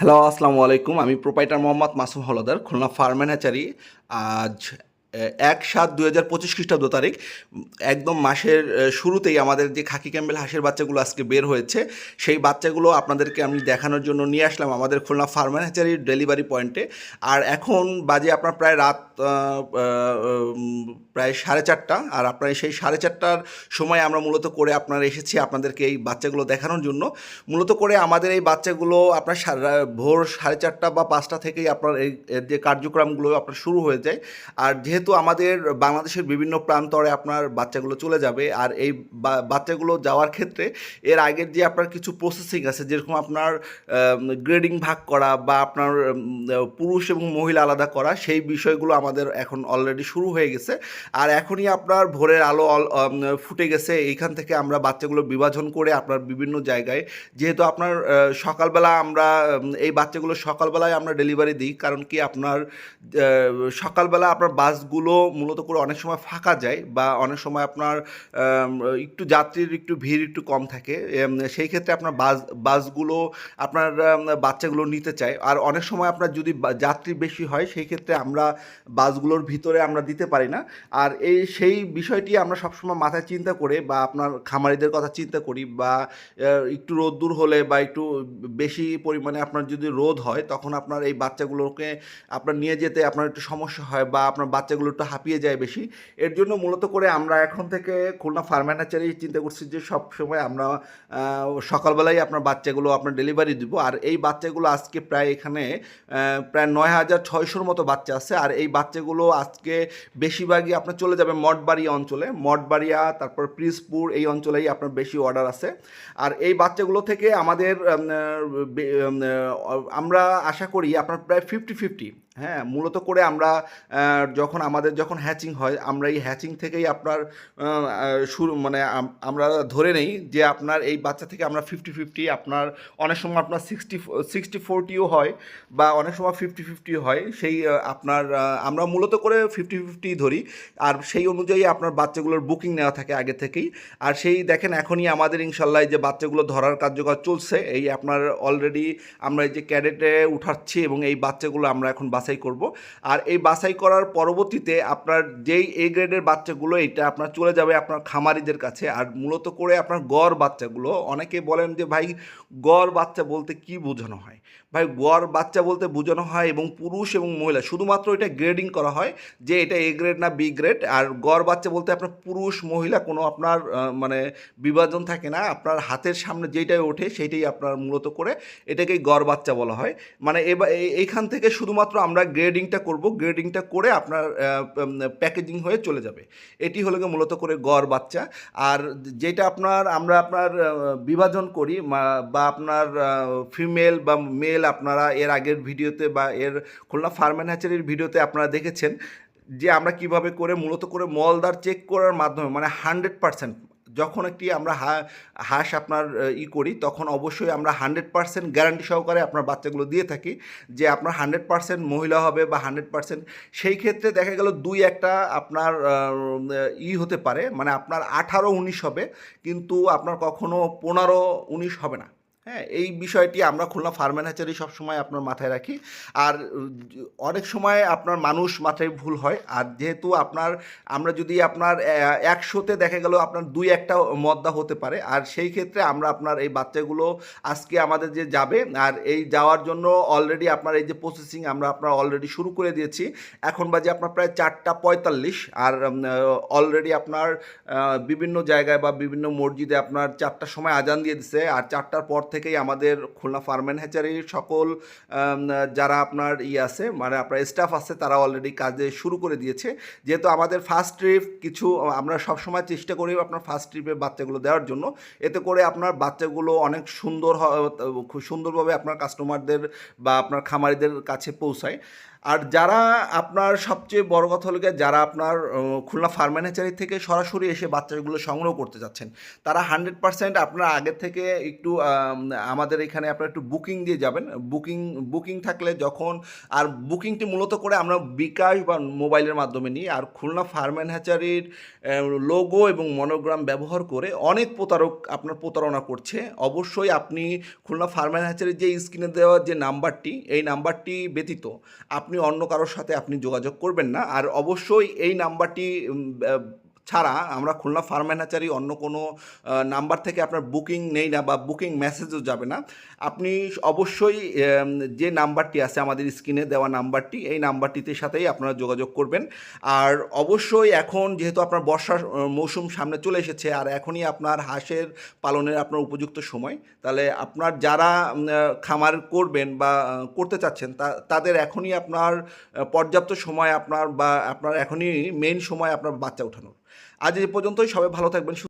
Hello আসসালামু আলাইকুম আমি proprietor Mohammad Masum Haldar Khulna farm nursery আজ এক সাত দুই হাজার পঁচিশ খ্রিস্টাব্দ তারিখ, একদম মাসের শুরুতেই আমাদের যে খাকি ক্যাম্বেল হাঁসের বাচ্চাগুলো আজকে বের হয়েছে, সেই বাচ্চাগুলো আপনাদেরকে আমি দেখানোর জন্য নিয়ে আসলাম আমাদের খুলনা ফার্ম হ্যাচারির ডেলিভারি পয়েন্টে। আর এখন বাজে আপনার প্রায় রাত প্রায় সাড়ে চারটা, আর আপনার সেই সাড়ে চারটার সময় আমরা মূলত করে আপনার এসেছি আপনাদেরকে এই বাচ্চাগুলো দেখানোর জন্য। মূলত করে আমাদের এই বাচ্চাগুলো আপনার ভোর সাড়ে চারটা বা পাঁচটা থেকেই আপনার এই যে কার্যক্রমগুলো আপনার শুরু হয়ে যায়। আর যেহেতু আমাদের বাংলাদেশের বিভিন্ন প্রান্তরে আপনার বাচ্চাগুলো চলে যাবে, আর এই বাচ্চাগুলো যাওয়ার ক্ষেত্রে এর আগের যে আপনার কিছু প্রসেসিং আছে, যেরকম আপনার গ্রেডিং ভাগ করা বা আপনার পুরুষ এবং মহিলা আলাদা করা, সেই বিষয়গুলো আমাদের এখন অলরেডি শুরু হয়ে গেছে। আর এখনই আপনার ভোরের আলো ফুটে গেছে, এইখান থেকে আমরা বাচ্চাগুলো বিভাজন করে আপনার বিভিন্ন জায়গায়। যেহেতু আপনার সকালবেলা আমরা এই বাচ্চাগুলো সকালবেলায় আমরা ডেলিভারি দিই, কারণ কি আপনার সকালবেলা আপনার বাসগুলো মূলত করে অনেক সময় ফাঁকা যায় বা অনেক সময় আপনার একটু যাত্রীর একটু ভিড় একটু কম থাকে। সেই ক্ষেত্রে আপনার বাস, বাসগুলো আপনার বাচ্চাগুলো নিতে চায়। আর অনেক সময় আপনার যদি যাত্রী বেশি হয়, সেই ক্ষেত্রে আমরা বাসগুলোর ভিতরে আমরা দিতে পারি না। আর এই সেই বিষয়টি আমরা সবসময় মাথায় চিন্তা করে বা আপনার খামারিদের কথা চিন্তা করি বা একটু রোদ্দুর হলে বা একটু বেশি পরিমাণে আপনার যদি রোদ হয়, তখন আপনার এই বাচ্চাগুলোকে আপনার নিয়ে যেতে আপনার একটু সমস্যা হয় বা আপনার বাচ্চাগুলো একটু হাঁপিয়ে যায় বেশি। এর জন্য মূলত করে আমরা এখন থেকে খুলনা ফার্ম্যানাচারি চিন্তা করছি যে সব সময় আমরা আহ, সকালবেলায় আপনার বাচ্চাগুলো আপনার ডেলিভারি দিব। আর এই বাচ্চাগুলো আজকে প্রায় এখানে প্রায় নয় হাজার ছয়শোর মতো বাচ্চা আছে। আর এই বাচ্চাগুলো আজকে বেশিরভাগই আপনার চলে যাবে মঠবাড়ি অঞ্চলে। মঠবাড়িয়া তারপর প্রিসপুর এই অঞ্চলেই আপনার বেশি অর্ডার আছে। আর এই বাচ্চাগুলো থেকে আমাদের আমরা আশা করি আপনার প্রায় ফিফটি ফিফটি। হ্যাঁ মূলত করে আমরা যখন আমাদের যখন হ্যাচিং হয়, আমরা এই হ্যাচিং থেকেই আপনার শুরু মানে আমরা ধরে নেই যে আপনার এই বাচ্চা থেকে আমরা ফিফটি ফিফটি আপনার, অনেক সময় আপনার সিক্সটি সিক্সটি ফোরটিও হয় বা অনেক সময় ফিফটি ফিফটি হয়। সেই আপনার আমরা মূলত করে ফিফটি ফিফটি ধরি। আর সেই অনুযায়ী আপনার বাচ্চাগুলোর বুকিং নেওয়া থাকে আগে থেকেই। আর সেই দেখেন এখনই আমাদের ইনশাল্লাহ যে বাচ্চাগুলো ধরার কার্যকর চলছে, এই আপনার অলরেডি আমরা এই যে ক্যাডেটে উঠাচ্ছি এবং এই বাচ্চাগুলো আমরা এখন বাছাই করব। আর এই বাছাই করার পরবর্তীতে আপনার যেই এ গ্রেডের বাচ্চাগুলো, এটা আপনার চলে যাবে আপনার খামারিদের কাছে। আর মূলত করে আপনার গড় বাচ্চাগুলো, অনেকে বলেন যে, ভাই, গড় বাচ্চা বলতে কি বোঝানো হয়? ভাই, গড় বাচ্চা বলতে বোঝানো হয় এবং পুরুষ এবং মহিলা, শুধুমাত্র এটা গ্রেডিং করা হয় যে, এটা এ গ্রেড না বি গ্রেড আর গড় বাচ্চা বলতে আপনার পুরুষ, মহিলা, কোনো আপনার মানে বিভাজন থাকে না। আপনার হাতের সামনে যেটাই ওঠে, সেইটাই আপনার মূলত করে এটাকেই গড় বাচ্চা বলা হয়। মানে এবার এই- এইখান থেকে শুধুমাত্র আমরা গ্রেডিংটা করব। গ্রেডিংটা করে আপনার প্যাকেজিং হয়ে চলে যাবে। এটি হলো মূলত করে গড় বাচ্চা। আর যেটা আপনার, আমরা আপনার বিভাজন করি বা আপনার ফিমেল বা মেল আপনারা এর আগের ভিডিওতে বা এর খুলনা ফার্মেন হ্যাচারির ভিডিওতে আপনারা দেখেছেন যে আমরা কীভাবে করে মূলত করে মলদার চেক করার মাধ্যমে মানে হান্ড্রেড পার্সেন্ট যখন একটি আমরা হাঁস আপনার ই করি, তখন অবশ্যই আমরা হান্ড্রেড পার্সেন্ট গ্যারান্টি সহকারে আপনার বাচ্চাগুলো দিয়ে থাকি যে আপনার হান্ড্রেড পার্সেন্ট মহিলা হবে বা হান্ড্রেড পার্সেন্ট সেই ক্ষেত্রে দেখা গেল দুই একটা আপনার ই হতে পারে মানে আপনার আঠারো উনিশ হবে, কিন্তু আপনার কখনো পনেরো উনিশ হবে না। হ্যাঁ এই বিষয়টি আমরা খুলনা ফার্মেন হ্যাচারি সবসময় আপনার মাথায় রাখি। আর, অনেক সময় আপনার মানুষ মাথায় ভুল হয়। আর যেহেতু আপনার, আমরা যদি আপনার একশোতে দেখা গেল আপনার দুই একটা মদ্দা হতে পারে, আর সেই ক্ষেত্রে আমরা আপনার এই বাচ্চাগুলো আজকে আমাদের যে যাবে, আর এই যাওয়ার জন্য অলরেডি আপনার এই যে প্রসেসিং আমরা আপনার অলরেডি শুরু করে দিয়েছি। এখন বাজে আপনার প্রায় চারটা পঁয়তাল্লিশ, আর অলরেডি আপনার বিভিন্ন জায়গায় বা বিভিন্ন মসজিদে আপনার চারটার সময় আজান দিয়ে দিছে, আর চারটার পর থেকেই আমাদের খুলনা ফার্মেন হ্যাচারি সকল যারা আপনার ই আছে মানে আপনার স্টাফ আছে, তারা অলরেডি কাজে শুরু করে দিয়েছে। যেহেতু আমাদের ফার্স্ট ট্রিপ কিছু, আমরা সবসময় চেষ্টা করি আপনার ফার্স্ট ট্রিপে বাচ্চাগুলো দেওয়ার জন্য। এতে করে আপনার বাচ্চাগুলো অনেক সুন্দর খুব সুন্দরভাবে আপনার কাস্টমারদের বা আপনার খামারিদের কাছে পৌঁছায়। আর যারা আপনার সবচেয়ে বড় কথা হলো যারা আপনার খুলনা ফার্ম্যানেচারি থেকে সরাসরি এসে বাচ্চাগুলো সংগ্রহ করতে যাচ্ছেন, তারা হান্ড্রেড পার্সেন্ট আপনার আগের থেকে একটু আমাদের এখানে আপনারা একটু বুকিং দিয়ে যাবেন। বুকিং বুকিং থাকলে যখন, আর বুকিংটি মূলত করে আমরা বিকাশ বা মোবাইলের মাধ্যমে নিই। আর খুলনা ফার্ম অ্যান্ড লোগো এবং মনোগ্রাম ব্যবহার করে অনেক প্রতারক আপনার প্রতারণা করছে। অবশ্যই আপনি খুলনা ফার্ম অ্যান্ড যে স্ক্রিনে দেওয়া যে নাম্বারটি এই নাম্বারটি ব্যতীত আপনি অন্য কারোর সাথে আপনি যোগাযোগ করবেন না। আর অবশ্যই এই নাম্বারটি ছাড়া আমরা খুলনা ফার্ম অন্য কোনো নাম্বার থেকে আপনার বুকিং নেই না বা বুকিং মেসেজও যাবে না। আপনি অবশ্যই যে নাম্বারটি আছে আমাদের স্ক্রিনে দেওয়া নাম্বারটি, এই নাম্বারটিতে সাথেই আপনারা যোগাযোগ করবেন। আর অবশ্যই এখন যেহেতু আপনার বর্ষার মৌসুম সামনে চলে এসেছে, আর এখনই আপনার হাঁসের পালনের আপনার উপযুক্ত সময়, তাহলে আপনার যারা খামার করবেন বা করতে চাচ্ছেন তাদের এখনই আপনার পর্যাপ্ত সময় আপনার বা আপনার এখনই মেন সময় আপনার বাচ্চা ওঠানোর। আজ এ পর্যন্তই সবাই ভালো থাকবেন